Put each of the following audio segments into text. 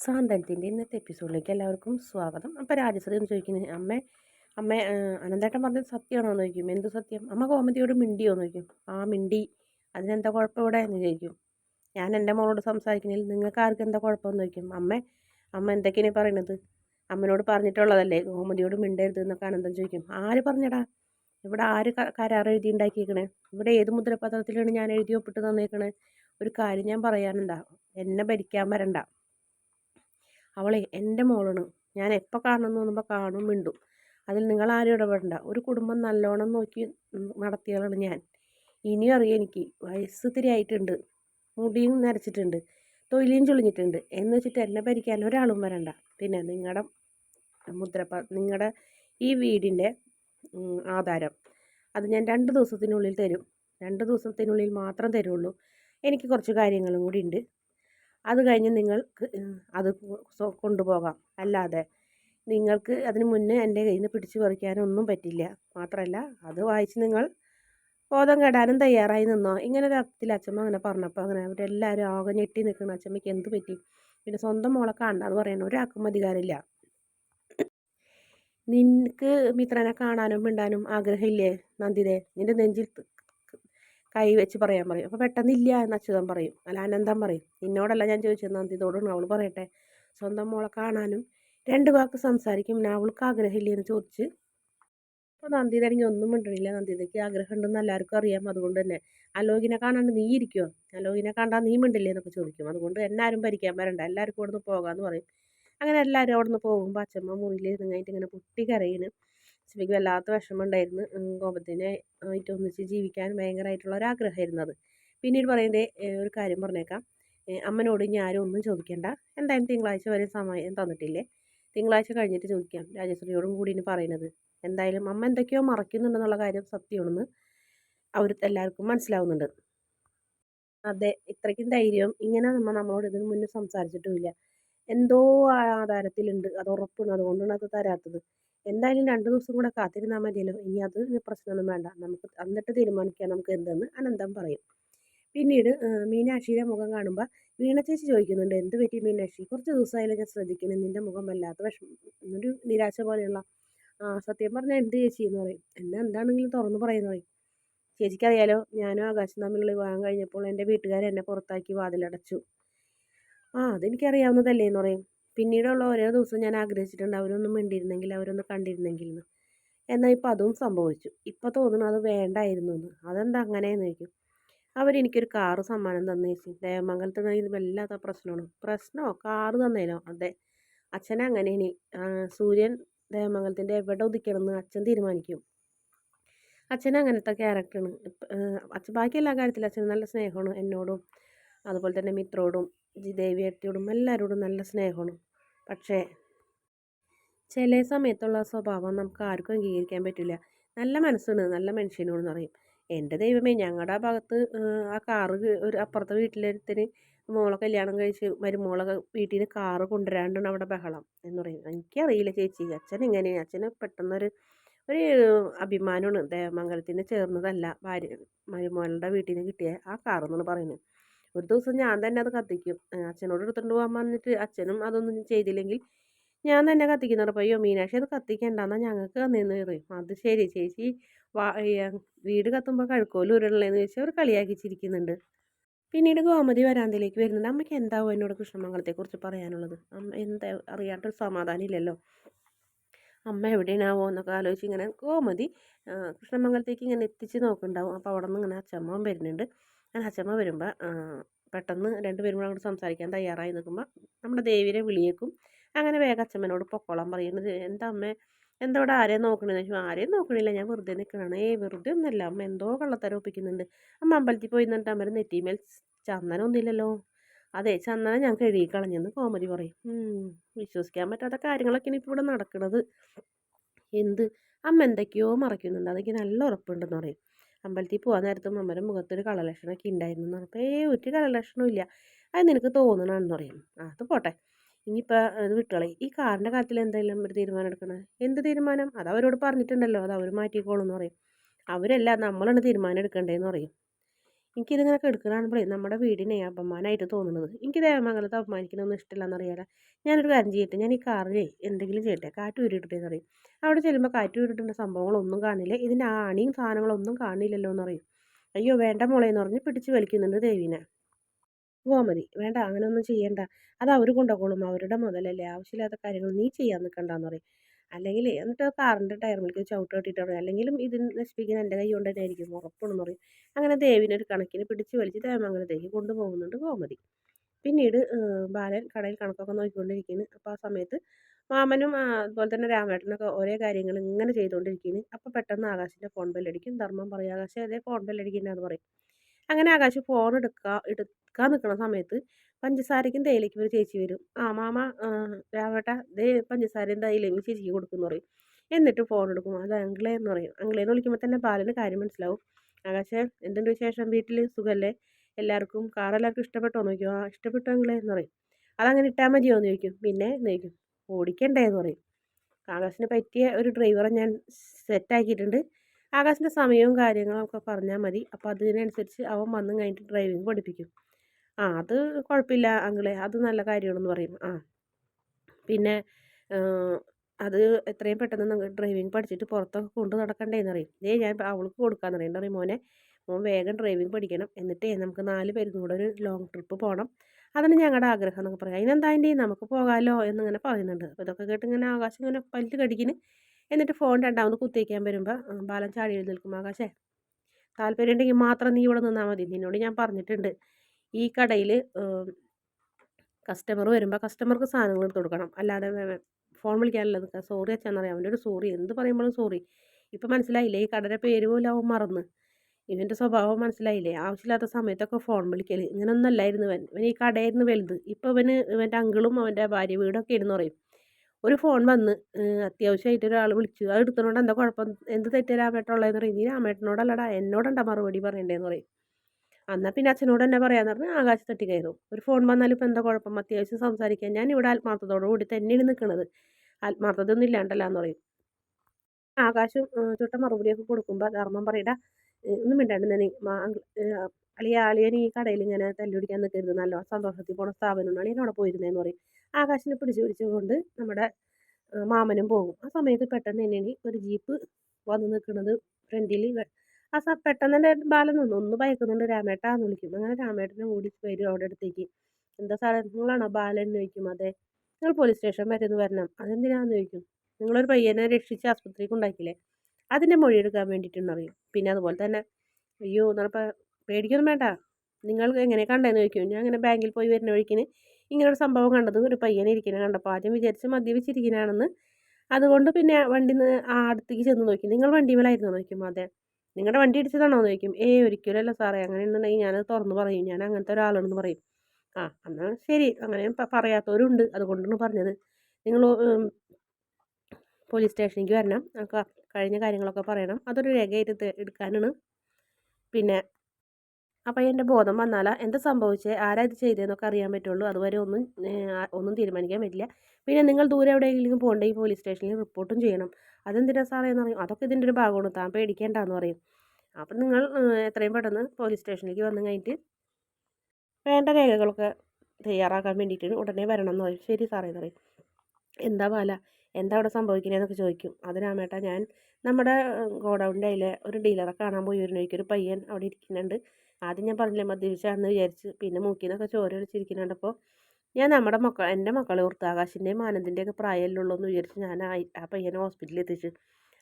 സാന്ത്വനത്തിന്റെ ഇന്നത്തെ എപ്പിസോഡിലേക്ക് എല്ലാവർക്കും സ്വാഗതം. അപ്പോൾ രാജശ്രീ എന്ന് ചോദിക്കുന്നത് അമ്മ അമ്മ അനന്തേട്ടൻ പറഞ്ഞത് സത്യമാണോ എന്ന് ചോദിക്കും. എന്ത് സത്യം? അമ്മ കോമതിയോട് മിണ്ടിയോ എന്ന് ചോദിക്കും. ആ മിണ്ടി. അതിനെന്താ കുഴപ്പം ഇവിടെ? എന്ന് ചോദിക്കും. ഞാൻ എന്റെ മോളോട് സംസാരിക്കുന്നതിൽ നിങ്ങൾക്ക് ആർക്കും എന്താ കുഴപ്പമെന്ന് ചോദിക്കും. അമ്മ അമ്മ എന്തൊക്കെയാണ് പറയണത്? അമ്മനോട് പറഞ്ഞിട്ടുള്ളതല്ലേ കോമതിയോട് മിണ്ടരുത് എന്നൊക്കെ അനന്തം ചോദിക്കും. ആര് പറഞ്ഞടാ? ഇവിടെ ആര് കരാർ എഴുതി ഉണ്ടാക്കിയേക്കണേ? ഇവിടെ ഏത് മുദ്രപത്രത്തിലാണ് ഞാൻ എഴുതി ഒപ്പിട്ട് തന്നേക്കണേ? ഒരു കാര്യം ഞാൻ പറയാനുണ്ടാ. എന്നെ ഭരിക്കാൻ വരണ്ട. അവളെ എന്റെ മോളാണ്. ഞാൻ എപ്പോൾ കാണണം തോന്നുമ്പോൾ കാണും മിണ്ടും. അതിൽ നിങ്ങൾ ആരും ഇടപെടണ്ട. ഒരു കുടുംബം നല്ലോണം നോക്കി നടത്തിയതാണ് ഞാൻ. ഇനിയും അറിയാം എനിക്ക്. വയസ്സ് ഇത്തിരി ആയിട്ടുണ്ട്. മുടിയും നരച്ചിട്ടുണ്ട്. തൊലിയും ചുളിഞ്ഞിട്ടുണ്ട്. എന്ന് വെച്ചിട്ട് എന്നെ ഭരിക്കാൻ ഒരാളും വരണ്ട. പിന്നെ നിങ്ങളുടെ മുദ്രപ്പ നിങ്ങളുടെ ഈ വീടിന്റെ ആധാരം. അത് ഞാൻ രണ്ട് ദിവസത്തിനുള്ളിൽ തരും. രണ്ട് ദിവസത്തിനുള്ളിൽ മാത്രം തരുള്ളൂ. എനിക്ക് കുറച്ച് കാര്യങ്ങളും കൂടി ഉണ്ട്. അത് കഴിഞ്ഞ് നിങ്ങൾക്ക് അത് കൊണ്ടുപോകാം. അല്ലാതെ നിങ്ങൾക്ക് അതിന് മുന്നേ എന്റെ കയ്യിൽ നിന്ന് പിടിച്ചു പറിക്കാനൊന്നും പറ്റില്ല. മാത്രമല്ല അത് വായിച്ച് നിങ്ങൾ ബോധം കെടാനും തയ്യാറായി നിന്നോ? ഇങ്ങനെ ഒരു അർത്ഥത്തിൽ അച്ഛമ്മ അങ്ങനെ പറഞ്ഞപ്പോൾ അങ്ങനെ അവരെല്ലാവരും ആകെ ഞെട്ടി നിൽക്കണം. അച്ഛമ്മയ്ക്ക് എന്ത് പറ്റി? പിന്നെ സ്വന്തം മോളെ കാണണ്ടെന്ന് ഒരു ഒരാൾക്കും അധികാരമില്ല. നിനക്ക് മിത്രനെ കാണാനും മിണ്ടാനും ആഗ്രഹമില്ലേ നന്ദിതേ? നിന്റെ നെഞ്ചിൽ കൈ വെച്ച് പറയാൻ പറയും. അപ്പോൾ പെട്ടെന്നില്ല എന്ന് അച്യുതൻ പറയും. അല്ല അനന്തം പറയും. നിന്നോടല്ല ഞാൻ ചോദിച്ചത്. നന്ദിതോടും അവൾ പറയട്ടെ. സ്വന്തം മോളെ കാണാനും രണ്ട് വാക്ക് സംസാരിക്കും. അവൾക്ക് ആഗ്രഹമില്ലേ എന്ന് ചോദിച്ച് അപ്പോൾ നന്ദിതണെങ്കിൽ ഒന്നും മിണ്ടണില്ല. നന്ദിതയ്ക്ക് ആഗ്രഹം ഉണ്ടെന്ന് എല്ലാവർക്കും അറിയാം. അതുകൊണ്ട് തന്നെ അലോകിനെ കാണാണ്ട് നീ ഇരിക്കുമോ അലോകിനെ കണ്ടാൽ നീ മിണ്ടില്ലേ? എന്നൊക്കെ ചോദിക്കും. അതുകൊണ്ട് എന്നാരും ഭരിക്കാൻ വരണ്ട. എല്ലാവർക്കും അവിടെ നിന്ന് പോകാമെന്ന് പറയും. അങ്ങനെ എല്ലാവരും അവിടെ നിന്ന് പോകുമ്പോൾ അച്ഛമ്മ മുറിയിൽ കഴിഞ്ഞിട്ട് ഇങ്ങനെ പൊട്ടി കരയിന് ലക്ഷ്മിക്ക് വല്ലാത്ത വിഷമമുണ്ടായിരുന്നു കോപത്തിനെ ആയിട്ട് ഒന്നിച്ച് ജീവിക്കാൻ ഭയങ്കരമായിട്ടുള്ള ഒരാഗ്രഹമായിരുന്നു അത്. പിന്നീട് പറയുന്നത് ഒരു കാര്യം പറഞ്ഞേക്കാം. അമ്മനോട് ഇനി ആരും ഒന്നും ചോദിക്കേണ്ട. എന്തായാലും തിങ്കളാഴ്ച വരെ സമയം തന്നിട്ടില്ലേ? തിങ്കളാഴ്ച കഴിഞ്ഞിട്ട് ചോദിക്കാം. രാജശ്രീയോടും കൂടി ഇനി പറയുന്നത്. എന്തായാലും അമ്മ എന്തൊക്കെയോ മറക്കുന്നുണ്ടെന്നുള്ള കാര്യം സത്യമാണെന്ന് അവർ എല്ലാവർക്കും മനസ്സിലാവുന്നുണ്ട്. അതെ ഇത്രയ്ക്കും ധൈര്യം. ഇങ്ങനെ നമ്മൾ നമ്മളോട് ഇതിനു മുന്നേ സംസാരിച്ചിട്ടുമില്ല. എന്തോ ആധാരത്തിലുണ്ട് അത് ഉറപ്പാണ്. അതുകൊണ്ടാണ് അത് തരാത്തത്. എന്തായാലും രണ്ട് ദിവസം കൂടെ കാത്തിരുന്നാൽ മതിയല്ലോ. ഇനി അത് പ്രശ്നമൊന്നും വേണ്ട. നമുക്ക് എന്നിട്ട് തീരുമാനിക്കാം. നമുക്ക് എന്തെന്ന് അനന്തം പറയും. പിന്നീട് മീനാക്ഷിയുടെ മുഖം കാണുമ്പോൾ വീണ ചേച്ചി ചോദിക്കുന്നുണ്ട് എന്ത് പറ്റി മീനാക്ഷി? കുറച്ച് ദിവസമായാലും ഞാൻ ശ്രദ്ധിക്കുന്നു നിന്റെ മുഖം വല്ലാത്ത വിഷമം ഒരു നിരാശ പോലെയുള്ള സത്യം പറഞ്ഞാൽ എന്ത് ചേച്ചി എന്ന് പറയും. എന്നെ എന്താണെങ്കിലും തുറന്ന് പറയുന്നു പറയും. ചേച്ചിക്കറിയാലോ ഞാനും ആകാശം തമ്മിലുള്ള വിവാഹം കഴിഞ്ഞപ്പോൾ എന്റെ വീട്ടുകാർ എന്നെ പുറത്താക്കി വാതിലടച്ചു. ആ അതെനിക്കറിയാവുന്നതല്ലേ എന്ന് പറയും. പിന്നീടുള്ള ഓരോ ദിവസവും ഞാൻ ആഗ്രഹിച്ചിട്ടുണ്ട് അവരൊന്നും മിണ്ടിയിരുന്നെങ്കിൽ അവരൊന്ന് കണ്ടിരുന്നെങ്കിൽ എന്ന് എന്നാൽ ഇപ്പോൾ അതും സംഭവിച്ചു. ഇപ്പോൾ തോന്നുന്നു അത് വേണ്ടായിരുന്നു എന്ന് അതെന്താ അങ്ങനെയെന്ന് ചോദിക്കും. അവരെനിക്കൊരു കാറ് സമ്മാനം തന്നു ചേച്ചി. ദേവമംഗലത്ത് ഇത് വല്ലാത്ത പ്രശ്നമാണ്. പ്രശ്നമോ? കാറ് തന്നേനോ? അതെ. അച്ഛനെ അങ്ങനെയാണ്. സൂര്യൻ ദേവമംഗലത്തിന്റെ എവിടെ ഉദിക്കണമെന്ന് അച്ഛൻ തീരുമാനിക്കും. അച്ഛൻ അങ്ങനത്തെ ക്യാരക്ടറാണ്. അച്ഛൻ ബാക്കി എല്ലാ കാര്യത്തിലും അച്ഛന് നല്ല സ്നേഹമാണ്. എന്നോടും അതുപോലെ തന്നെ മിത്രോടും. ദേവിയേട്ടിയോടും എല്ലാവരോടും നല്ല സ്നേഹമാണ്. പക്ഷേ ചില സമയത്തുള്ള സ്വഭാവം നമുക്ക് ആർക്കും അംഗീകരിക്കാൻ പറ്റില്ല. നല്ല മനസ്സാണ് നല്ല മനുഷ്യനാണെന്ന് പറയും. എന്റെ ദൈവമേ ഞങ്ങളുടെ ആ ഭാഗത്ത് ആ കാറ് ഒരു അപ്പുറത്തെ വീട്ടിലൊരുത്തിന് മോളെ കല്യാണം കഴിച്ച് മരുമോളെ വീട്ടിൽ നിന്ന് കാറ് കൊണ്ടുവരാണ്ടാണ് അവിടെ ബഹളം എന്ന് പറയും. എനിക്കറിയില്ല ചേച്ചി അച്ഛൻ ഇങ്ങനെ അച്ഛന് പെട്ടെന്നൊരു ഒരു അഭിമാനമാണ്. ദേവമംഗലത്തിന് ചേർന്നതല്ല ഭാര്യ മരുമോളുടെ വീട്ടിൽ നിന്ന് കിട്ടിയ ആ കാറെന്നാണ് പറയുന്നത്. ഒരു ദിവസം ഞാൻ തന്നെ അത് കത്തിക്കും. അച്ഛനോട് എടുത്തുകൊണ്ട് പോകാൻ പറഞ്ഞിട്ട് അച്ഛനും അതൊന്നും ചെയ്തില്ലെങ്കിൽ ഞാൻ തന്നെ കത്തിക്കുന്നുണ്ട് അപ്പോൾ അയ്യോ മീനാക്ഷി അത് കത്തിക്കണ്ടെന്നാ ഞങ്ങൾക്ക് തന്നേന്ന് പറയും. അത് ശരി ചേച്ചി. വാ വീട് കത്തുമ്പോൾ കഴുക്കോലും ഉരുളേന്ന് ചോദിച്ചാൽ അവർ കളിയാക്കി ചിരിക്കുന്നുണ്ട്. പിന്നീട് ഗോമതി വരാന്തയിലേക്ക് വരുന്നുണ്ട്. അമ്മയ്ക്ക് എന്താവും എന്നോട് കൃഷ്ണമംഗലത്തെക്കുറിച്ച് പറയാനുള്ളത്? അമ്മ എന്താ അറിയാത്തൊരു സമാധാനം ഇല്ലല്ലോ. അമ്മ എവിടെയാണാവോ എന്നൊക്കെ ആലോചിച്ച് ഇങ്ങനെ ഗോമതി കൃഷ്ണമംഗലത്തേക്ക് ഇങ്ങനെ എത്തിച്ച് നോക്കുന്നുണ്ടാവും. അപ്പോൾ അവിടെ നിന്ന് ഇങ്ങനെ അച്ഛമ്മ വരുന്നുണ്ട്. അങ്ങനെ അച്ഛമ്മ വരുമ്പോൾ പെട്ടെന്ന് രണ്ടുപേരും കൂടെ അങ്ങോട്ട് സംസാരിക്കാൻ തയ്യാറായി നിൽക്കുമ്പോൾ നമ്മുടെ ദേവിയെ വിളിയേക്കും. അങ്ങനെ വേഗം അച്ഛമ്മനോട് പൊക്കോളാൻ പറയുന്നത് എന്താ അമ്മ എന്താ ഇവിടെ ആരെയും നോക്കണെന്ന് ചോദിച്ചു ആരെയും നോക്കണില്ല ഞാൻ വെറുതെ നിൽക്കണാണ്. ഏ വെറുതെ ഒന്നുമല്ല അമ്മ എന്തോ കള്ളത്തരം ഒപ്പിക്കുന്നുണ്ട്. അമ്മ അമ്പലത്തിൽ പോയി നിന്നിട്ട് അമ്മ നെറ്റിമേൽ ചന്ദനം ഒന്നുമില്ലല്ലോ. അതെ ചന്ദനം ഞാൻ കഴുകി കളഞ്ഞെന്ന് കോമതി പറയും. വിശ്വസിക്കാൻ പറ്റാത്ത കാര്യങ്ങളൊക്കെയാണ് ഇപ്പോൾ ഇവിടെ നടക്കുന്നത് എന്ത്? അമ്മ എന്തൊക്കെയോ മറയ്ക്കുന്നുണ്ട് അതൊക്കെ നല്ല ഉറപ്പുണ്ടെന്ന് പറയും. അമ്പലത്തിൽ പോകാൻ നേരത്തും അമ്മയുടെ മുഖത്തൊരു കളലക്ഷണമൊക്കെ ഉണ്ടായിരുന്നു എന്ന് പറഞ്ഞപ്പോൾ ഏ ഒരു കളലക്ഷണവും ഇല്ല. അത് നിനക്ക് തോന്നണമെന്ന് പറയും. അത് പോട്ടെ. ഇനിയിപ്പോൾ അത് വിട്ടുകളയും ഈ കാറിന്റെ കാര്യത്തിൽ എന്തെല്ലാം ഒരു തീരുമാനം എടുക്കണം? എന്ത് തീരുമാനം? അത് അവരോട് പറഞ്ഞിട്ടുണ്ടല്ലോ. അത് അവർ മാറ്റിക്കോളും എന്ന് പറയും. അവരല്ല നമ്മളാണ് തീരുമാനം എടുക്കേണ്ടതെന്ന് പറയും. എനിക്കിതിങ്ങനെ കെടുക്കണാകുമ്പോഴേ നമ്മുടെ വീടിനെ അപമാനമായിട്ട് തോന്നുന്നത് എനിക്ക് ദേവമംഗലത്ത് അപമാനിക്കണമൊന്നും ഇഷ്ടമില്ലെന്നറിയാല? ഞാനൊരു കാര്യം ചെയ്യട്ടെ? ഞാൻ ഈ കാറിനെ എന്തെങ്കിലും ചെയ്യട്ടെ? കാറ്റ് ഊരിയിട്ടെ എന്നറിയും അവിടെ ചെല്ലുമ്പോൾ കാറ്റ് ഊരിട്ടുള്ള സംഭവങ്ങളൊന്നും കാണില്ല. ഇതിന്റെ ആണിയും സാധനങ്ങളൊന്നും കാണില്ലല്ലോ എന്നറിയും അയ്യോ വേണ്ട മോളെ എന്ന് പറഞ്ഞ് പിടിച്ച് വലിക്കുന്നുണ്ട് ദേവീനെ. ഗോമതി വേണ്ട അങ്ങനെയൊന്നും ചെയ്യണ്ട. അത് അവർ കൊണ്ടുപോകോളും അവരുടെ മുതലല്ലേ. ആവശ്യമില്ലാത്ത കാര്യങ്ങൾ നീ ചെയ്യാൻ നിൽക്കണ്ടെന്ന് പറയും അല്ലെങ്കിൽ എന്നിട്ട് കാറിന്റെ ടയറിലേക്ക് ചവിട്ട് കെട്ടിയിട്ട് പറയും. അല്ലെങ്കിലും ഇത് നശിപ്പിക്കുന്ന എന്റെ കൈ കൊണ്ട് തന്നെ ആയിരിക്കും ഉറപ്പാണെന്ന് പറയും. അങ്ങനെ ദേവിനെ ഒരു കണക്കിന് പിടിച്ച് വലിച്ച് ദേവമംഗലത്തേക്ക് കൊണ്ടുപോകുന്നുണ്ട് ഗോമതി. പിന്നീട് ബാലൻ കടയിൽ കണക്കൊക്കെ നോക്കിക്കൊണ്ടിരിക്കുന്നു. അപ്പോൾ ആ സമയത്ത് മാമനും അതുപോലെ തന്നെ രാമേട്ടനൊക്കെ ഒരേ കാര്യങ്ങൾ ഇങ്ങനെ ചെയ്തുകൊണ്ടിരിക്കുന്നു. അപ്പോൾ പെട്ടെന്ന് ആകാശിന്റെ ഫോൺ ബെല്ലടിക്കും ധർമ്മം പറയും ആകാശം അതേ ഫോൺ ബെല്ലടിക്കുന്നതെന്ന് പറയും. അങ്ങനെ ആകാശ് ഫോൺ എടുക്കുക എടുക്കാൻ നിൽക്കുന്ന സമയത്ത് പഞ്ചസാരയ്ക്കും തേയിലയ്ക്കും ഒരു ചേച്ചി വരും. ആ മാമ രാവട്ട ദേ പഞ്ചസാരയും തേയിലയും ചേച്ചിക്ക് കൊടുക്കുമെന്ന് പറയും. എന്നിട്ട് ഫോൺ എടുക്കും. അത് അങ്കിളേ എന്ന് പറയും. അങ്കിളേന്ന് വിളിക്കുമ്പോൾ തന്നെ ബാലന് കാര്യം മനസ്സിലാവും. ആകാശേ എന്തുണ്ട് വിശേഷം? വീട്ടിൽ സുഖമല്ലേ എല്ലാവർക്കും കാറെല്ലാവർക്കും ഇഷ്ടപ്പെട്ടോ? എന്ന് ചോദിക്കും ആ ഇഷ്ടപ്പെട്ടോ അങ്കിളേ എന്ന് പറയും. അതങ്ങനെ ഇട്ടാൽ മതിയോ? എന്ന് ചോദിക്കും. പിന്നെ എന്ന് ചോദിക്കും. ഓടിക്കണ്ടേ എന്ന് പറയും. ആകാശിന് പറ്റിയ ഒരു ഡ്രൈവറെ ഞാൻ സെറ്റാക്കിയിട്ടുണ്ട് ആകാശിന്റെ സമയവും കാര്യങ്ങളും ഒക്കെ പറഞ്ഞാൽ മതി. അപ്പോൾ അതിനനുസരിച്ച് അവൻ വന്ന് കഴിഞ്ഞിട്ട് ഡ്രൈവിംഗ് പഠിപ്പിക്കും. ആ അത് കുഴപ്പമില്ല അങ്കിളെ. അത് നല്ല കാര്യമാണെന്ന് പറയും. ആ. പിന്നെ അത് എത്രയും പെട്ടെന്ന് നിങ്ങൾ ഡ്രൈവിംഗ് പഠിച്ചിട്ട് പുറത്തൊക്കെ കൊണ്ട് നടക്കണ്ടേന്ന് അറിയും ഏ ഞാൻ അവൾക്ക് കൊടുക്കാന്ന് അറിയണ്ട അറിയും മോനെ മോൻ വേഗം ഡ്രൈവിംഗ് പഠിക്കണം. എന്നിട്ടേ നമുക്ക് നാല് പേരും കൂടെ ഒരു ലോങ് ട്രിപ്പ് പോകണം അതാണ് ഞങ്ങളുടെ ആഗ്രഹം എന്നൊക്കെ പറയാം. അതിനെന്താ അതിന്റെ നമുക്ക് പോകാമല്ലോ എന്നിങ്ങനെ പറയുന്നുണ്ട്. അപ്പോൾ ഇതൊക്കെ കേട്ട് ഇങ്ങനെ ആകാശം ഇങ്ങനെ പല്ല് കടിക്കിന്. എന്നിട്ട് ഫോൺ രണ്ടാമത് കുത്തിവയ്ക്കാൻ വരുമ്പോൾ ബാലൻ ചാടി എഴുന്നേൽക്കും ആകാശേ താല്പര്യം ഉണ്ടെങ്കിൽ മാത്രം നീ ഇവിടെ നിന്നാൽ മതി. നിന്നോട് ഞാൻ പറഞ്ഞിട്ടുണ്ട്. ഈ കടയിൽ കസ്റ്റമർ വരുമ്പോൾ കസ്റ്റമർക്ക് സാധനങ്ങൾ എടുത്ത് കൊടുക്കണം. അല്ലാതെ ഫോൺ വിളിക്കാനുള്ളത് സോറി അച്ഛനറിയാം അവന്റെ ഒരു സോറി എന്ത് പറയുമ്പോഴും സോറി ഇപ്പം മനസ്സിലായില്ലേ? ഈ കടയുടെ പേര് പോലും അവൻ മറന്ന്. ഇവന്റെ സ്വഭാവം മനസ്സിലായില്ലേ? ആവശ്യമില്ലാത്ത സമയത്തൊക്കെ ഫോൺ വിളിക്കൽ ഇങ്ങനെ ഒന്നല്ലായിരുന്നു ഇവൻ. ഇവൻ ഈ കടയായിരുന്നു വലുത്. ഇപ്പോൾ ഇവന് ഇവന്റെ അങ്കിളും അവന്റെ ഭാര്യ വീടൊക്കെ ഇരുന്ന് പറയും. ഒരു ഫോൺ വന്ന് അത്യാവശ്യമായിട്ട് ഒരാൾ വിളിച്ചു. അത് എടുത്തതുകൊണ്ട് എന്താ കുഴപ്പം? എന്ത് തെറ്റ് രാമേട്ടുള്ളതെന്ന് പറയും. നീ രാമേട്ടനോടല്ലടാ എന്നോടണ്ട മറുപടി പറയണ്ടേന്ന് പറയും. എന്നാൽ പിന്നെ അച്ഛനോട് തന്നെ പറയാന്ന് പറഞ്ഞാൽ ആകാശ തട്ടി കയറും ഒരു ഫോൺ വന്നാലും ഇപ്പം എന്താ കുഴപ്പം? അത്യാവശ്യം സംസാരിക്കാൻ. ഞാൻ ഇവിടെ ആത്മാർത്ഥത്തോടു കൂടി തന്നെയാണ് നിൽക്കുന്നത് ആത്മാർത്ഥത ഒന്നും ഇല്ലാണ്ടല്ല എന്ന് പറയും. ആകാശം ചുട്ട മറുപടിയൊക്കെ കൊടുക്കുമ്പോൾ ധർമ്മം പറയടാ ഒന്നും മിണ്ടാണ്ട് തന്നെ അളിയ അളിയൻ ഈ കടയിൽ ഇങ്ങനെ തല്ലുപിടിക്കാൻ നിൽക്കരുത് നല്ല സന്തോഷത്തിൽ പോണ സ്ഥാപനമാണ്. അളിയൻ അവിടെ പോയിരുന്നേന്ന് പറയും. ആകാശിനെ പിടിച്ചു പിടിച്ചുകൊണ്ട് നമ്മുടെ മാമനും പോകും. ആ സമയത്ത് പെട്ടെന്ന് തന്നെയാണ് ഒരു ജീപ്പ് വന്ന് നിൽക്കുന്നത് ഫ്രണ്ടിൽ ആ സ പെട്ടെന്ന് തന്നെ ബാലൻ നിന്നു ഒന്ന് ഭയക്കുന്നുണ്ട് രാമേട്ടാന്ന് വിളിക്കും. അങ്ങനെ രാമേട്ടനെ കൂടി വരും അവിടെ അടുത്തേക്ക്. എന്താ സാറേ നിങ്ങളാണോ ബാലൻ? എന്ന് ചോദിക്കും. അതെ നിങ്ങൾ പോലീസ് സ്റ്റേഷൻ വരെ ഒന്ന് വരണം. അതെന്തിനാന്ന്? ചോദിക്കും. നിങ്ങളൊരു പയ്യനെ രക്ഷിച്ച് ആസ്പത്രിക്ക് ഉണ്ടാക്കിയില്ലേ? അതിന്റെ മൊഴി എടുക്കാൻ വേണ്ടിയിട്ടുണ്ടറിയും പിന്നെ അതുപോലെ തന്നെ അയ്യോ എന്നപ്പോൾ പേടിക്കൊന്നും വേണ്ട. നിങ്ങൾ എങ്ങനെ കണ്ടതെന്ന് ചോദിക്കും. ഞാൻ അങ്ങനെ ബാങ്കിൽ പോയി വരുന്ന വഴിക്കിന് ഇങ്ങനെ ഒരു സംഭവം കണ്ടത്. ഒരു പയ്യനെ ഇരിക്കുന്നത് കണ്ടപ്പോൾ ആദ്യം വിചാരിച്ച് മദ്യപിച്ചിരിക്കുന്നതാണെന്ന് അതുകൊണ്ട് പിന്നെ വണ്ടി അടുത്തേക്ക് ചെന്ന് നോക്കി. നിങ്ങൾ വണ്ടിമേലായിരുന്നു നോക്കും അതെ. നിങ്ങളുടെ വണ്ടി ഇടിച്ചതാണോ? എന്ന് ചോദിക്കും ഏ ഒരിക്കലല്ല സാറേ. അങ്ങനെ ഉണ്ടെങ്കിൽ ഞാൻ തുറന്ന് പറയും. ഞാൻ അങ്ങനത്തെ ഒരാളാണെന്ന് പറയും. ആ എന്നാൽ ശരി. അങ്ങനെ പറയാത്തവരുണ്ട്. അതുകൊണ്ടാണ് പറഞ്ഞത്. നിങ്ങൾ പോലീസ് സ്റ്റേഷനിലേക്ക് വരണം. കഴിഞ്ഞ കാര്യങ്ങളൊക്കെ പറയണം. അതൊരു രേഖയായിട്ട് എടുക്കാനാണ്. പിന്നെ അപ്പോൾ എന്റെ ബോധം വന്നാൽ എന്താ സംഭവിച്ചത് ആരാ ഇത് ചെയ്തതെന്നൊക്കെ അറിയാൻ പറ്റുള്ളൂ. അതുവരെ ഒന്നും ഒന്നും തീരുമാനിക്കാൻ പറ്റില്ല. പിന്നെ നിങ്ങൾ ദൂരെ എവിടെയെങ്കിലും പോകണ്ടെങ്കിൽ പോലീസ് സ്റ്റേഷനിൽ റിപ്പോർട്ടും ചെയ്യണം. അതെന്തിനാ സാറേ എന്ന് പറയും. അതൊക്കെ ഇതിന്റെ ഒരു ഭാഗമാണ്. താൻ പേടിക്കേണ്ടെന്ന് പറയും. അപ്പം നിങ്ങൾ എത്രയും പെട്ടെന്ന് പോലീസ് സ്റ്റേഷനിലേക്ക് വന്നു കഴിഞ്ഞിട്ട് വേണ്ട രേഖകളൊക്കെ തയ്യാറാക്കാൻ വേണ്ടിയിട്ട് ഉടനെ വരണം എന്ന് പറയും. ശരി സാറേ എന്ന് പറയും. എന്താ പാല എന്താ അവിടെ സംഭവിക്കുന്നതെന്നൊക്കെ ചോദിക്കും. അതിനാമേട്ടാ ഞാൻ നമ്മുടെ ഗോഡൗണിന്റെ അതിലെ ഒരു ഡീലറെ കാണാൻ പോയി. വരുന്ന ഒരു പയ്യൻ അവിടെ ഇരിക്കുന്നുണ്ട്. ആദ്യം ഞാൻ പറഞ്ഞില്ലേ മദ്യപിച്ചാന്ന് വിചാരിച്ച് പിന്നെ മൂക്കിൽ നിന്നൊക്കെ ചോര ഒളിച്ചിരിക്കുന്നുണ്ട് അപ്പോൾ ഞാൻ നമ്മുടെ മക്കൾ എന്റെ മക്കളെ ഓർത്ത് ആകാശിന്റെയും ആനന്ദിന്റെയൊക്കെ പ്രായമല്ലുള്ളൂ എന്ന് വിചാരിച്ച് ഞാൻ ആ പയ്യനെ ഹോസ്പിറ്റലിൽ എത്തിച്ചു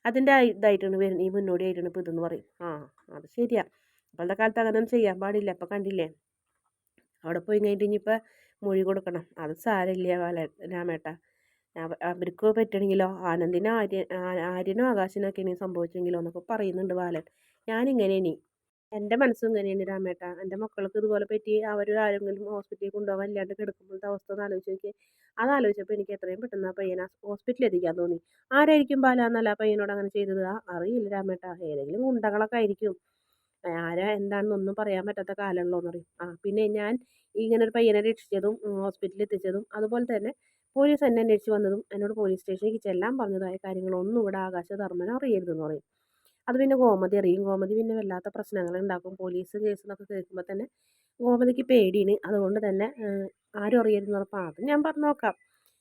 അതിന്റെ ഇതായിട്ടാണ് വരുന്നത് ഈ മുന്നോടിയായിട്ടാണ് ഇപ്പോൾ ഇതെന്ന് പറയും. ആ അത് ശരിയാ. ഇപ്പോഴത്തെ കാലത്ത് അങ്ങനെ ഒന്നും ചെയ്യാൻ പാടില്ല. അപ്പോൾ കണ്ടില്ലേ? അവിടെ പോയി കഴിഞ്ഞിട്ട് ഇനിയിപ്പോൾ മൊഴി കൊടുക്കണം. അത് സാരമില്ല വല രാമേട്ട. അവർക്ക് പറ്റണമെങ്കിലോ ആനന്ദിനോ ആര്യ ആര്യനോ ആകാശനോ ഇനി സംഭവിച്ചെങ്കിലോ എന്നൊക്കെ പറയുന്നുണ്ട് ബാലൻ. ഞാനിങ്ങനെ ഇനി എന്റെ മനസ്സും ഇങ്ങനെയാണ് രാമേട്ടാ. എന്റെ മക്കൾക്ക് ഇതുപോലെ പറ്റി അവർ ആരെങ്കിലും ഹോസ്പിറ്റലിൽ കൊണ്ടുപോകാൻ ഇല്ലാണ്ട് കിടക്കുമ്പോഴത്തെ അവസ്ഥ ഒന്ന് ആലോചിച്ചു നോക്കിയേ. അത് ആലോചിച്ചപ്പോൾ എനിക്ക് എത്രയും പെട്ടെന്ന് ആ പയ്യനെ ഹോസ്പിറ്റലിൽ എത്തിക്കാൻ തോന്നി. ആരായിരിക്കും ബാലാന്നല്ല പയ്യനോട് അങ്ങനെ ചെയ്തത്? അറിയില്ല രാമേട്ട. ഏതെങ്കിലും ഗുണ്ടകളൊക്കെ ആയിരിക്കും. ആരാ എന്താണെന്നൊന്നും പറയാൻ പറ്റാത്ത കാലമുള്ളൂ എന്ന് പറയും. ആ പിന്നെ ഞാൻ ഇങ്ങനെ ഒരു പയ്യനെ രക്ഷിച്ചതും ഹോസ്പിറ്റലിൽ എത്തിച്ചതും അതുപോലെ തന്നെ പോലീസ് എന്നെ അന്വേഷിച്ച് വന്നതും എന്നോട് പോലീസ് സ്റ്റേഷനിലേക്ക് ചെല്ലാൻ പറഞ്ഞതായ കാര്യങ്ങളൊന്നും ഇവിടെ ആകാശധർമ്മനെ അറിയരുതെന്ന് പറയും. അത് പിന്നെ ഗോമതി അറിയും. ഗോമതി പിന്നെ വല്ലാത്ത പ്രശ്നങ്ങൾ ഉണ്ടാക്കും പോലീസ് കേസ് എന്നൊക്കെ കേൾക്കുമ്പോൾ തന്നെ ഗോമതിക്ക് പേടിയാണ്. അതുകൊണ്ട് തന്നെ ആരും അറിയരുതെന്ന് പറഞ്ഞപ്പോൾ അത് ഞാൻ പറഞ്ഞു നോക്കാം.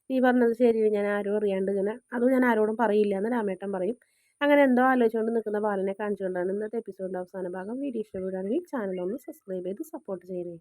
നീ പറഞ്ഞത് ശരി. ഞാൻ ആരും അറിയാണ്ട് ഇങ്ങനെ അതും ഞാൻ ആരോടും പറയില്ല എന്ന് രാമേട്ടൻ പറയും. അങ്ങനെ എന്തോ ആലോചിച്ചുകൊണ്ട് നിൽക്കുന്ന ബാലനെ കാണിച്ചുകൊണ്ടാണ് ഇന്നത്തെ എപ്പിസോഡിന്റെ അവസാന ഭാഗം. വീഡിയോ ഇഷ്ടപ്പെടുകയാണെങ്കിൽ ചാനൽ ഒന്ന് സബ്സ്ക്രൈബ് ചെയ്ത് സപ്പോർട്ട് ചെയ്യണേ.